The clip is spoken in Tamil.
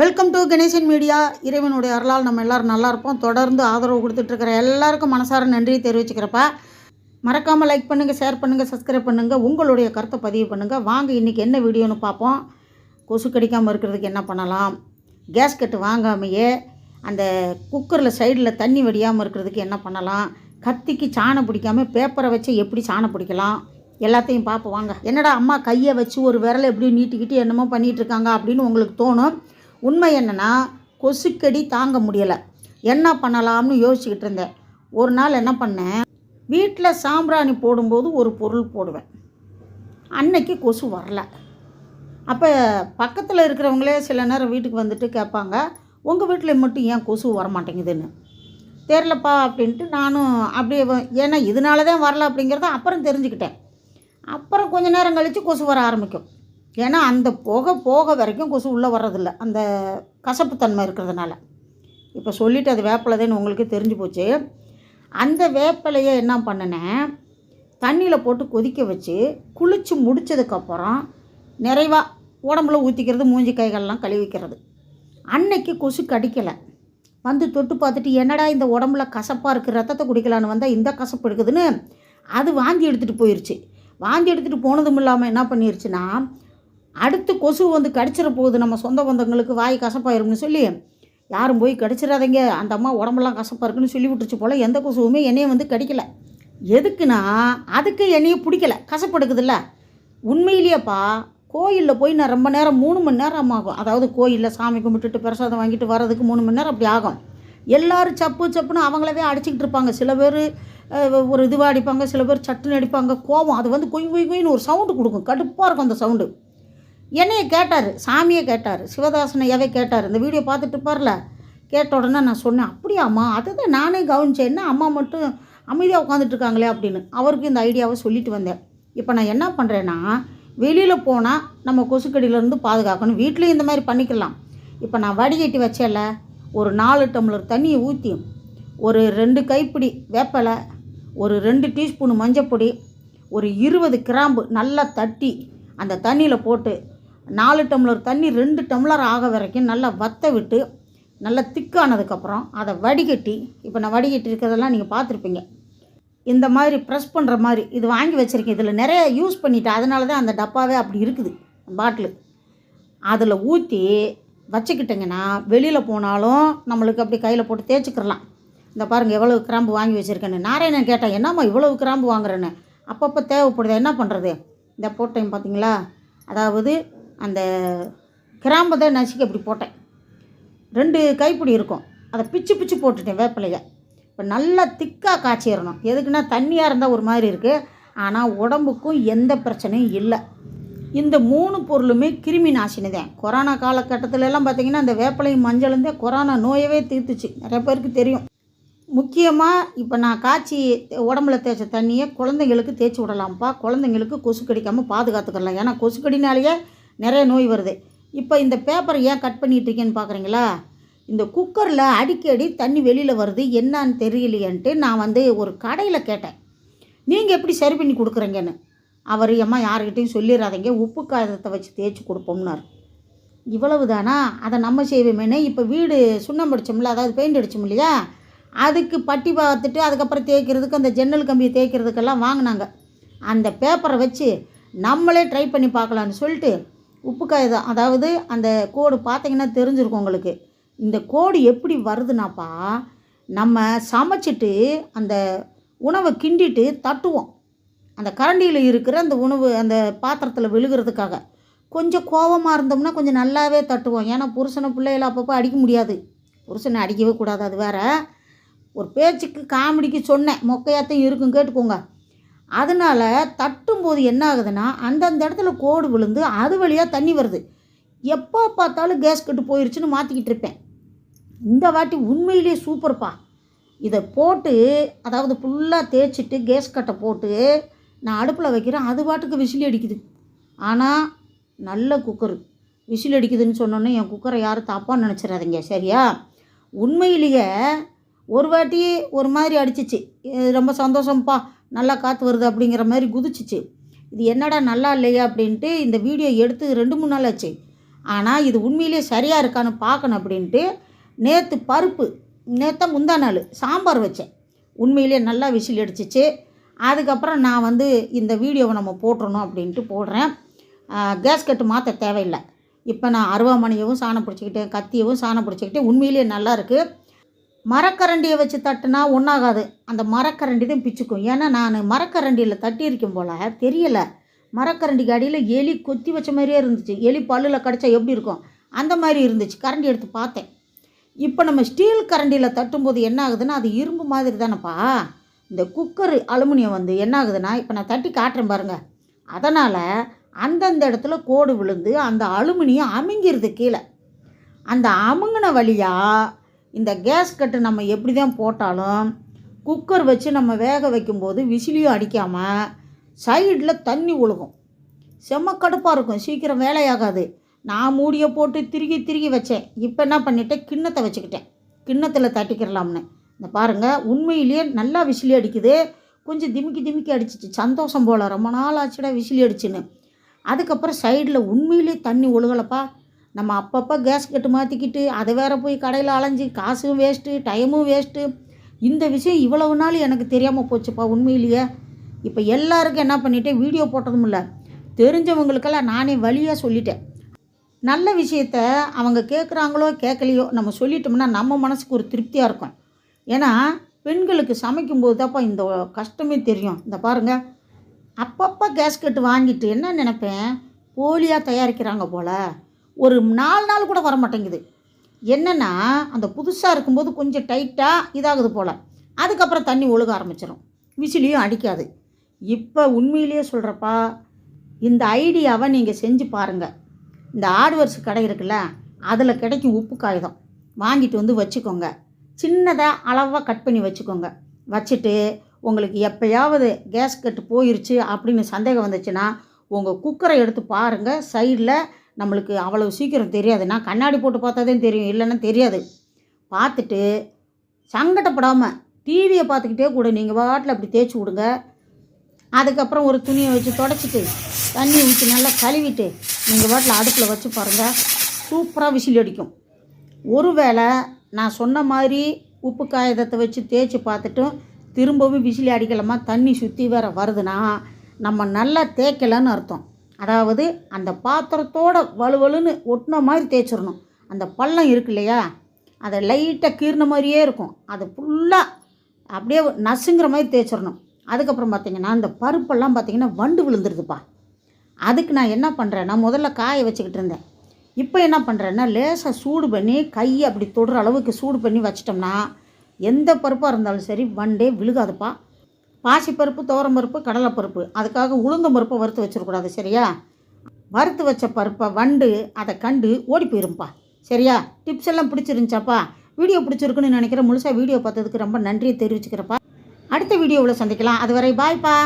வெல்கம் டு கணேசன் மீடியா இறைவனுடைய அருளால் நம்ம எல்லோரும் நல்லா இருப்போம். தொடர்ந்து ஆதரவு கொடுத்துட்ருக்கிற எல்லாருக்கும் மனசார நன்றியை தெரிவிச்சுக்கிறப்ப. மறக்காமல் லைக் பண்ணுங்கள் ஷேர் பண்ணுங்கள் சப்ஸ்கிரைப் பண்ணுங்கள் உங்களுடைய கருத்தை பதிவு பண்ணுங்கள் வாங்க இன்றைக்கி என்ன வீடியோன்னு பார்ப்போம். கொசு கடிக்காமல் இருக்கிறதுக்கு என்ன பண்ணலாம்? கேஸ் கட்டு வாங்காமையே அந்த குக்கரில் சைடில் தண்ணி வடியாமல் இருக்கிறதுக்கு என்ன பண்ணலாம்? கத்திக்கு சாணம் பிடிக்காம பேப்பரை வச்சு எப்படி சாணம் பிடிக்கலாம்? எல்லாத்தையும் பார்ப்போம். வாங்க. என்னடா அம்மா கையை வச்சு ஒரு விரலை எப்படி நீட்டிக்கிட்டு என்னமோ பண்ணிகிட்டு இருக்காங்க அப்படின்னு உங்களுக்கு தோணும். உண்மை என்னென்னா கொசுக்கடி தாங்க முடியலை. என்ன பண்ணலாம்னு யோசிச்சுக்கிட்டு இருந்தேன். ஒரு நாள் என்ன பண்ணேன்? வீட்டில் சாம்பிராணி போடும்போது ஒரு பொருள் போடுவேன். அன்னைக்கு கொசு வரல. அப்போ பக்கத்தில் இருக்கிறவங்களே சில நேரம் வீட்டுக்கு வந்துட்டு கேட்பாங்க உங்கள் வீட்டில் மட்டும் ஏன் கொசு வரமாட்டேங்குதுன்னு? தெரிலப்பா அப்படின்ட்டு நானும் அப்படியே ஏன்னா இதனால தான் வரல அப்படிங்கிறத அப்புறம் தெரிஞ்சுக்கிட்டேன். அப்புறம் கொஞ்ச நேரம் கழித்து கொசு வர ஆரம்பிக்கும். ஏன்னா அந்த புகை போக வரைக்கும் கொசு உள்ளே வர்றதில்ல. அந்த கசப்புத்தன்மை இருக்கிறதுனால. இப்போ சொல்லிவிட்டு அது வேப்பிலதேன்னு உங்களுக்கு தெரிஞ்சு போச்சு. அந்த வேப்பிலையை என்ன பண்ணினேன் தண்ணியில் போட்டு கொதிக்க வச்சு குளித்து முடித்ததுக்கப்புறம் நிறைவாக உடம்புல ஊற்றிக்கிறது மூஞ்சி கைகள்லாம் கழுவிக்கிறது அன்னைக்கு கொசு கடிக்கலை. வந்து தொட்டு பார்த்துட்டு என்னடா இந்த உடம்புல கசப்பாக இருக்குது ரத்தத்தை குடிக்கலான்னு வந்தால் இந்த கசப்பு எடுக்குதுன்னு? அது வாந்தி எடுத்துகிட்டு போயிடுச்சு வாந்தி எடுத்துகிட்டு போனதும் இல்லாமல் என்ன பண்ணிருச்சுன்னா அடுத்து கொசு வந்து கடிச்சிட போகுது நம்ம சொந்த பந்தங்களுக்கு வாய் கசப்பாயிரும்னு சொல்லி யாரும் போய் கடிச்சிடாதீங்க அந்த அம்மா உடம்பெல்லாம் கசப்பாக இருக்குன்னு சொல்லி விட்டுருச்சு போல் எந்த கொசுவுமே என்னையை வந்து கடிக்கலை. எதுக்குன்னா அதுக்கு என்னையை பிடிக்கல கசப்படுக்குதுல்ல. உண்மையிலேயேப்பா கோயிலில் போய் நான் ரொம்ப நேரம் மூணு மணி நேரம் ஆகும். அதாவது கோயிலில் சாமி கும்பிட்டுட்டு பிரசாதம் வாங்கிட்டு வர்றதுக்கு மூணு மணி நேரம் அப்படி ஆகும். எல்லாரும் சப்பு சப்புன்னு அவங்களவே அடிச்சுக்கிட்டு இருப்பாங்க. சில பேர் ஒரு இதுவாக அடிப்பாங்க சில பேர் சட்டுன்னு அடிப்பாங்க கோவம் அது வந்து கொய் கொய் கொய்னு ஒரு சவுண்டு கொடுக்கும். கடுப்பாக இருக்கும் அந்த சவுண்டு. என்னையை கேட்டார் சாமியை கேட்டார் சிவதாசனையாவே கேட்டார் இந்த வீடியோ பார்த்துட்டு பாருல கேட்ட உடனே நான் சொன்னேன் அப்படியாம்மா அதுதான் நானே கவனிச்சேன் என்ன அம்மா மட்டும் அமைதியாக உட்காந்துட்ருக்காங்களே அப்படின்னு. அவருக்கு இந்த ஐடியாவை சொல்லிட்டு வந்தேன். இப்போ நான் என்ன பண்ணுறேன்னா வெளியில் போனால் நம்ம கொசுக்கடியிலேருந்து பாதுகாக்கணும் வீட்லேயும் இந்த மாதிரி பண்ணிக்கலாம். இப்போ நான் வடிகட்டி வச்சேல ஒரு நாலு டம்ளர் தண்ணியை ஊற்றி ஒரு ரெண்டு கைப்பிடி வேப்பலை ஒரு ரெண்டு டீஸ்பூன் மஞ்சப்பொடி ஒரு இருபது கிராம்பு நல்லா தட்டி அந்த தண்ணியில் போட்டு நாலு டம்ளர் தண்ணி ரெண்டு டம்ளர் ஆக வரைக்கும் நல்லா வத்த விட்டு நல்லா திக்கானதுக்கப்புறம் அதை வடிகட்டி இப்போ நான் வடிகட்டி இருக்கிறதெல்லாம் நீங்கள் பார்த்துருப்பீங்க. இந்த மாதிரி ப்ரெஸ் பண்ணுற மாதிரி இது வாங்கி வச்சுருக்கேன். இதில் நிறைய யூஸ் பண்ணிட்டேன். அதனால தான் அந்த டப்பாவே அப்படி இருக்குது பாட்டிலு. அதில் ஊற்றி வச்சுக்கிட்டிங்கன்னா வெளியில் போனாலும் நம்மளுக்கு அப்படி கையில் போட்டு தேய்ச்சிக்கிறலாம். இந்த பாருங்கள் எவ்வளோ கிராம்பு வாங்கி வச்சுருக்கேன்னு. நாராயணன் கேட்டேன் என்னம்மா இவ்வளோ கிராம்பு வாங்குறேன்னு? அப்பப்போ தேவைப்படுது? என்ன பண்ணுறது இந்த போட்டையும் பார்த்தீங்களா அதாவது அந்த கிராம்பை தான் நசுக்கி அப்படி போட்டேன். ரெண்டு கைப்பிடி இருக்கும். அதை பிச்சு பிச்சு போட்டுட்டேன் வேப்பிலையை. இப்போ நல்லா திக்காக காய்ச்சிடணும். எதுக்குன்னா தண்ணியாக இருந்தால் ஒரு மாதிரி இருக்குது ஆனால் உடம்புக்கும் எந்த பிரச்சனையும் இல்லை. இந்த மூணு பொருளுமே கிருமி நாசினி தான் கொரோனா காலகட்டத்திலலாம் பார்த்திங்கன்னா பார்த்தீங்கன்னா இந்த வேப்பிலையும் மஞ்சளுந்தே கொரோனா நோயவே தீர்த்துச்சு. நிறைய பேருக்கு தெரியும். முக்கியமாக இப்போ நான் காய்ச்சி உடம்புல தேய்ச்ச தண்ணியை குழந்தைங்களுக்கு தேய்ச்சி விடலாம்ப்பா. குழந்தைங்களுக்கு கொசு கடிக்காமல் பாதுகாத்துக்கலாம் ஏன்னா கொசு கடினாலேயே நிறைய நோய் வருது. இப்போ இந்த பேப்பரை ஏன் கட் பண்ணிகிட்ருக்கேன்னு பார்க்குறீங்களா? இந்த குக்கரில் அடிக்கடி தண்ணி வெளியில் வருது. என்னன்னு தெரியலையேன்ட்டு நான் வந்து ஒரு கடையில் கேட்டேன். நீங்கள் எப்படி சரி பண்ணி கொடுக்குறீங்கன்னு? அவர் அம்மா யார்கிட்டையும் சொல்லிடாதீங்க உப்பு காதத்தை வச்சு தேய்ச்சி கொடுப்போம்னார். இவ்வளவு தானா அதை நம்ம செய்வோமேனே இப்போ வீடு சுண்ணம் அடிச்சோம்ல அதாவது பெயிண்ட் அடிச்சோம் இல்லையா? அதுக்கு பட்டி பார்த்துட்டு அதுக்கப்புறம் தேய்க்கிறதுக்கு அந்த ஜன்னல் கம்பியை தேய்க்கிறதுக்கெல்லாம் வாங்கினாங்க. அந்த பேப்பரை வச்சு நம்மளே ட்ரை பண்ணி பார்க்கலான்னு சொல்லிட்டு உப்பு காகிதம் அதாவது அந்த கோடு பார்த்தீங்கன்னா தெரிஞ்சிருக்கும் உங்களுக்கு. இந்த கோடு எப்படி வருதுனாப்பா நம்ம சமைச்சிட்டு அந்த உணவை கிண்டிட்டு தட்டுவோம். அந்த கரண்டியில் இருக்கிற அந்த உணவு அந்த பாத்திரத்தில் விழுகிறதுக்காக. கொஞ்சம் கோவமாக இருந்தோம்னா கொஞ்சம் நல்லாவே தட்டுவோம். ஏன்னா புருஷனை பிள்ளைகளை அப்பப்போ அடிக்க முடியாது. புருஷனை அடிக்கவே கூடாது அது வேற. ஒரு பேச்சுக்கு காமெடிக்கு சொன்னேன். மொக்கையாத்தையும் இருக்கும் கேட்டுக்கோங்க. அதனால் தட்டும்போது என்ன ஆகுதுன்னா அந்தந்த இடத்துல கோடு விழுந்து அது வழியாக தண்ணி வருது. எப்போ பார்த்தாலும் கேஸ் கட்டு போயிடுச்சுன்னு மாற்றிக்கிட்டு இருப்பேன். இந்த வாட்டி உண்மையிலேயே சூப்பர்ப்பா. இதை போட்டு அதாவது ஃபுல்லாக தேய்ச்சிட்டு கேஸ் கட்டை போட்டு நான் அடுப்பில் வைக்கிறேன். அது பாட்டுக்கு விசில் அடிக்குது. ஆனால் நல்ல குக்கர் விசில் அடிக்குதுன்னு சொன்னோன்னே என் குக்கரை யாரும் தப்பாக நினச்சிடாதீங்க சரியா? உண்மையிலேயே ஒரு வாட்டி ஒரு மாதிரி அடிச்சிச்சு. ரொம்ப சந்தோஷம்ப்பா. நல்லா காற்று வருது அப்படிங்கிற மாதிரி குதிச்சிச்சு. இது என்னடா நல்லா இல்லையா அப்படின்ட்டு இந்த வீடியோ எடுத்து ரெண்டு மூணு நாள் ஆச்சு. ஆனால் இது உண்மையிலேயே சரியாக இருக்கான்னு பார்க்கணும் அப்படின்ட்டு நேற்று பருப்பு நேற்று முந்தா நாள் சாம்பார் வச்சேன். உண்மையிலே நல்லா விசில் அடிச்சிச்சு. அதுக்கப்புறம் நான் வந்து இந்த வீடியோவை நம்ம போட்டுறணும் அப்படின்ட்டு போடுறேன். கேஸ் கட்டு மாற்ற தேவையில்லை. இப்போ நான் அருவாமனையவும் சாணம் பிடிச்சிக்கிட்டேன் கத்தியவும் சாணம் பிடிச்சிக்கிட்டேன். உண்மையிலேயே நல்லா இருக்குது மரக்கரண்டியை வச்சு தட்டுனா ஒன்றாகாது அந்த மரக்கரண்டி தான் பிச்சுக்கும். ஏன்னா நான் மரக்கரண்டியில் தட்டியிருக்கும் போல் தெரியலை. மரக்கரண்டிக்கு அடியில் எலி கொத்தி வச்ச மாதிரியே இருந்துச்சு. எலி பல்லில் கடிச்சா எப்படி இருக்கும்? அந்த மாதிரி இருந்துச்சு. கரண்டி எடுத்து பார்த்தேன். இப்போ நம்ம ஸ்டீல் கரண்டியில் தட்டும்போது என்ன ஆகுதுன்னா அது இரும்பு மாதிரி தானேப்பா. இந்த குக்கர் அலுமினியம் வந்து என்ன ஆகுதுன்னா இப்போ நான் தட்டி காட்டுறேன் பாருங்கள் அதனால் அந்தந்த இடத்துல கோடு விழுந்து அந்த அலுமினியம் அமுங்கிருது கீழே. அந்த அமுங்கின வழியாக இந்த கேஸ் கட்டு நம்ம எப்படி தான் போட்டாலும் குக்கர் வச்சு நம்ம வேக வைக்கும்போது விசிலியும் அடிக்காமல் சைடில் தண்ணி ஒழுகும் செம்ம கடுப்பாக இருக்கும். சீக்கிரம் வேலையாகாது. நான் மூடியை போட்டு திருகி திருகி வச்சேன். இப்போ என்ன பண்ணிட்டேன்? கிண்ணத்தை வச்சுக்கிட்டேன். கிண்ணத்தில் தட்டிக்கிறலாம்னு. இந்த பாருங்கள் உண்மையிலேயே நல்லா விசிலி அடிக்குது. கொஞ்சம் திமிக்கி திமிக்கி அடிச்சிச்சு. சந்தோஷம் போல். ரொம்ப நாள் ஆச்சுடா விசிலி அடிச்சுன்னு. அதுக்கப்புறம் சைடில் உண்மையிலேயே தண்ணி ஒழுகலப்பா நம்ம அப்பப்போ கேஸ் கட்டு மாற்றிக்கிட்டு அதை வேற போய் கடையில் அலைஞ்சு காசும் வேஸ்ட்டு டைமும் வேஸ்ட்டு இந்த விஷயம் இவ்வளவு நாள் எனக்கு தெரியாமல் போச்சுப்பா உண்மையிலேயே. இப்போ எல்லாருக்கும் என்ன பண்ணிட்டேன் வீடியோ போட்டதும் இல்லை. தெரிஞ்சவங்களுக்கெல்லாம் நானே வழியாக சொல்லிட்டேன். நல்ல விஷயத்த அவங்க கேட்குறாங்களோ கேட்கலையோ நம்ம சொல்லிட்டோம்னா நம்ம மனசுக்கு ஒரு திருப்தியாக இருக்கும். ஏன்னா பெண்களுக்கு சமைக்கும்போது தான்ப்பா இந்த கஷ்டமே தெரியும். இந்த பாருங்கள் அப்பப்போ கேஸ்கெட் வாங்கிட்டு என்ன நினைப்பேன்? போலியாக தயாரிக்கிறாங்க போல். ஒரு நாலு நாள் கூட வர மாட்டேங்குது என்னென்னா அந்த புதுசாக இருக்கும்போது கொஞ்சம் டைட்டாக இதாகுது போல். அதுக்கப்புறம் தண்ணி ஒழுக ஆரம்பிச்சிடும் விசிலியும் அடிக்காது. இப்போ உண்மையிலேயே சொல்கிறப்பா இந்த ஐடியாவை நீங்கள் செஞ்சு பாருங்கள் இந்த ஆடுவர்ஸ் கடை இருக்குல்ல அதில் கிடைக்கும் உப்பு காகிதம். வாங்கிட்டு வந்து வச்சுக்கோங்க. சின்னதாக அளவாக கட் பண்ணி வச்சுக்கோங்க. வச்சுட்டு உங்களுக்கு எப்பயாவது கேஸ் கட்டு போயிருச்சு அப்படின்னு சந்தேகம் வந்துச்சுன்னா உங்கள் குக்கரை எடுத்து பாருங்கள் சைடில் நம்மளுக்கு அவ்வளவு சீக்கிரம் தெரியாது. நான் கண்ணாடி போட்டு பார்த்தா தான் தெரியும். இல்லைன்னா தெரியாது. பார்த்துட்டு சங்கடப்படாமல் டிவியை பார்த்துக்கிட்டே கூட நீங்கள் பாட்டில் அப்படி தேய்ச்சி விடுங்க. அதுக்கப்புறம் ஒரு துணியை வச்சு தொடச்சிட்டு தண்ணி ஊற்றி நல்லா கழுவிட்டு நீங்கள் பாட்டில் அடுப்பில் வச்சு பாருங்கள் சூப்பராக விசில் அடிக்கும். ஒருவேளை நான் சொன்ன மாதிரி உப்பு காகிதத்தை வச்சு தேய்ச்சி பார்த்துட்டும் திரும்பவும் விசிலி அடிக்கலாமா தண்ணி சுற்றி வேற வருதுன்னா நம்ம நல்லா தேய்க்கலன்னு அர்த்தம். அதாவது அந்த பாத்திரத்தோட வலுவலுன்னு ஒட்டின மாதிரி தேய்ச்சிடணும். அந்த பள்ளம் இருக்கு இல்லையா? அதை லைட்டாக கீறின மாதிரியே இருக்கும். அது ஃபுல்லாக அப்படியே நசுங்கிற மாதிரி தேய்ச்சிடணும். அதுக்கப்புறம் பார்த்தீங்கன்னா அந்த பருப்பெல்லாம் பார்த்தீங்கன்னா வண்டு விழுந்துருதுப்பா. அதுக்கு நான் என்ன பண்ணுறேன்னா முதல்ல காய வச்சுக்கிட்டு இருந்தேன். இப்போ என்ன பண்ணுறேன்னா லேசாக சூடு பண்ணி கையை அப்படி தொடுற அளவுக்கு சூடு பண்ணி வச்சிட்டோம்னா எந்த பருப்பாக இருந்தாலும் சரி வண்டே விழுகாதுப்பா. பாசிப்பருப்பு துவரம்பருப்பு கடலைப்பருப்பு. அதுக்காக உளுந்தம் பருப்பை வறுத்து வச்சிடக்கூடாது சரியா? வறுத்து வச்ச பருப்பை வண்டு அதை கண்டு ஓடி போயிரும்ப்பா சரியா? டிப்ஸ் எல்லாம் பிடிச்சிருந்துச்சாப்பா? வீடியோ பிடிச்சிருக்குன்னு நினைக்கிறேன். முழுசாக வீடியோ பார்த்ததுக்கு ரொம்ப நன்றியை தெரிவிச்சுக்கிறப்பா அடுத்த வீடியோவில் சந்திக்கலாம். அதுவரை பாய்ப்பா